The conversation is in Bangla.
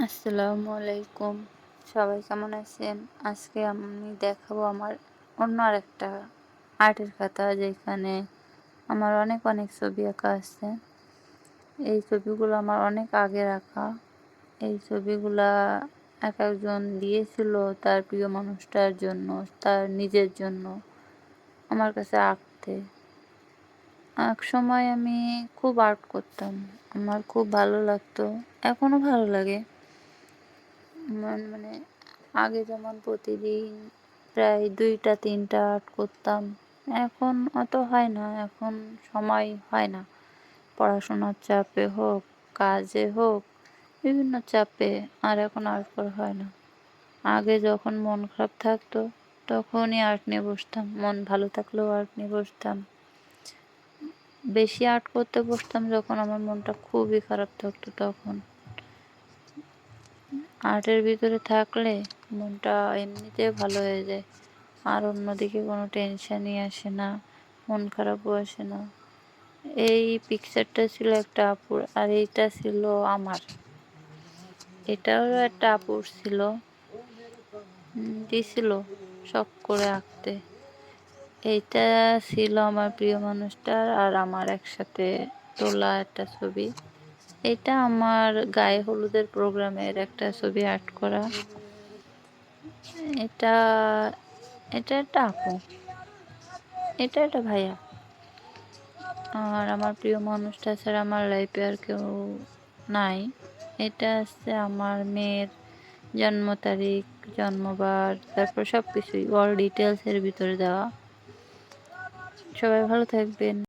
আসসালামু আলাইকুম। সবাই কেমন আছেন? আজকে আমি দেখাবো আমার অন্য আরেকটা আর্টের খাতা, যেখানে আমার অনেক অনেক ছবি আঁকা আছে। এই ছবিগুলো আমার অনেক আগে রাখা। এই ছবিগুলা এক একজন দিয়েছিল তার প্রিয় মানুষটার জন্য, তার নিজের জন্য, আমার কাছে আঁকতে। এক সময় আমি খুব আর্ট করতাম। আমার খুব ভালো লাগতো। এখনও ভালো লাগে। মানে আগে যেমন প্রতিদিন প্রায় দুইটা, তিনটা আর্ট করতাম, এখন অত হয় না, এখন সময় হয় না। পড়াশোনার চাপে হোক, কাজে হোক, বিভিন্ন চাপে আর এখন আর্ট করা হয় না। আগে যখন মন খারাপ থাকতো, তখনই আর্ট নিয়ে বসতাম, মন ভালো থাকলেও আর্ট নিয়ে বসতাম। বেশি আর্ট করতে বসতাম যখন আমার মনটা খুবই খারাপ থাকতো তখন। আর্টের ভিতরে থাকলে মনটা এমনিতে ভালো হয়ে যায়। আর অন্যদিকে কোনো টেনশানই আসে না, মন খারাপও আসে না। এই পিকচারটা ছিল একটা আপুর, আর এইটা ছিল আমার। এটাও একটা আপুর ছিল। দিছিল শখ করে আঁকতে। এইটা ছিল আমার প্রিয় মানুষটার আর আমার একসাথে তোলা একটা ছবি। এটা আমার গায়ে হলুদের প্রোগ্রামের একটা ছবি আর্ট করা। এটা এটা একটা আপু। এটা একটা ভাইয়া। আর আমার প্রিয় মানুষটা ছাড়া আমার লাইফে আর কেউ নাই। এটা আছে আমার মেয়ের জন্ম তারিখ, জন্মবার, তারপর সব কিছুই অল ডিটেলসের ভিতরে দেওয়া। সবাই ভালো থাকবেন।